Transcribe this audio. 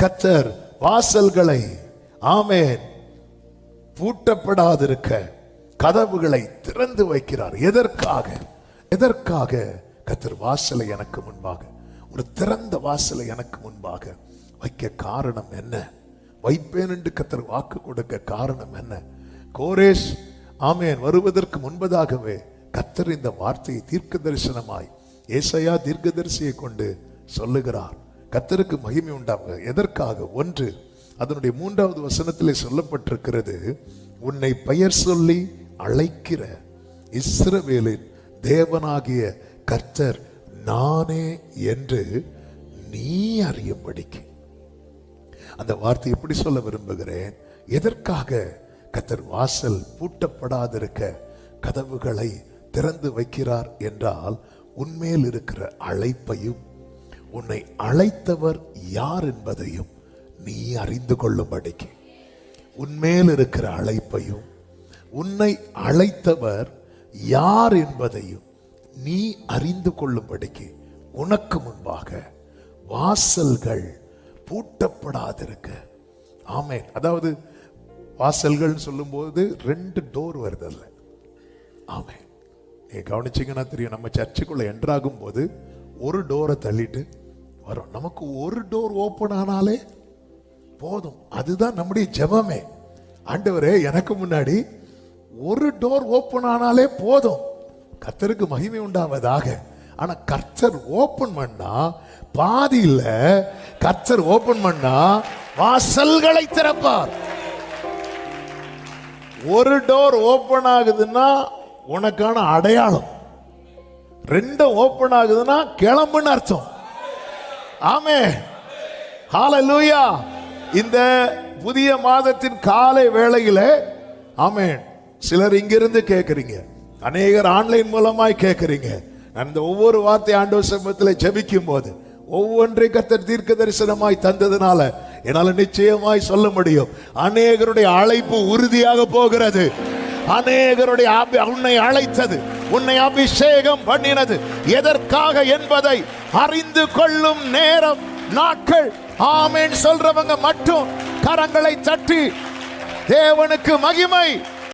கத்தர் வாசல்களை ஆமேன் பூட்டப்படாதிருக்க கதவுகளை திறந்து வைக்கிறார். எதற்காக? எதற்காக? கத்தர் வாசலை எனக்கு முன்பாக. ஒரு திறந்த வாசலை எனக்கு முன்பாக வைக்க காரணம் என்ன? வைப்பேன் என்று கத்தர் வாக்கு கொடுக்க காரணம் என்ன? கோரேஷ் ஆமேன் வருவதற்கு முன்பதாகவே கத்தர் இந்த வார்த்தையை தீர்க்க தரிசனமாய் ஏசையா தீர்க்க தரிசியை கொண்டு சொல்லுகிறார். கத்தருக்கு மகிமை உண்டாங்க எதற்காக? ஒன்று அதனுடைய மூன்றாவது வசனத்திலே சொல்லப்பட்டிருக்கிறது உன்னை பெயர் சொல்லி அழைக்கிற இஸ்ரவேலின் தேவனாகிய கர்த்தர் நானே என்று நீ அறியும்படிக்கு. அந்த வார்த்தை எப்படி சொல்ல விரும்புகிறேன்? எதற்காக கத்தர் வாசல் பூட்டப்படாதிருக்க கதவுகளை திறந்து வைக்கிறார் என்றால் உன்மேல் இருக்கிற அழைப்பையும் உன்னை அழைத்தவர் யார் என்பதையும் நீ அறிந்து கொள்ளும்படிக்கு. உன்மேல் இருக்கிற அழைப்பையும் உன்னை அழைத்தவர் யார் என்பதையும் நீ அறிந்து கொள்ளும்படிக்கு உனக்கு முன்பாக வாசல்கள் பூட்டப்படாதிருக்க. ஆமென். அதாவது வாசல்கள் சொல்லும்போது ரெண்டு டோர் வருதல்ல. ஆமென். நீங்க கவனிச்சீங்கன்னா தெரியும் நம்ம சர்ச்சுக்குள்ளே என்ட்ராகும் போது ஒரு டோரை தள்ளிட்டு வரும். நமக்கு ஒரு டோர் ஓப்பன் ஆனாலே போதும். அதுதான் நம்முடைய ஜெபமே. ஆண்டவரே எனக்கு முன்னாடி ஒரு டோர் ஓப்பன் ஆனாலே போதும். கர்த்தருக்கு மகிமை உண்டாவதாக. ஆனா கர்ச்சர் ஓப்பன் பண்ணா பாதி கர்ச்சர் ஓப்பன் பண்ணா வாசல்களை திறப்பார். ஒரு டோர் ஓப்பன் ஆகுதுன்னா உனக்கான அடையாளம். ரெண்டும் ஓப்பன் ஆகுதுன்னா கிளம்புன்னு அர்த்தம். ஆமே ஹாலலூயா இந்த புதிய மாதத்தின் காலை வேளையில் ஆமே சிலர் இங்கிருந்து கேட்குறீங்க அநேகர் ஆன்லைன் மூலமாய் கேட்குறீங்க அந்த ஒவ்வொரு வார்த்தை ஆண்டவர் சமூகத்தில் ஜபிக்கும் போது ஒவ்வொன்றை கத்தர் தீர்க்க தரிசனமாய் தந்ததுனால என்னால் நிச்சயமாய் சொல்ல முடியும். அநேகருடைய அழைப்பு உறுதியாக போகிறது. அநேகருடைய உன்னை அழைத்தது. உன்னை அபிஷேகம் பண்ணினது எதற்காக என்பதை அறிந்து கொள்ளும் நேரம் நாட்கள். ஆமேன் சொல்றவங்க மட்டும் கரங்களை தட்டி தேவனுக்கு மகிமை.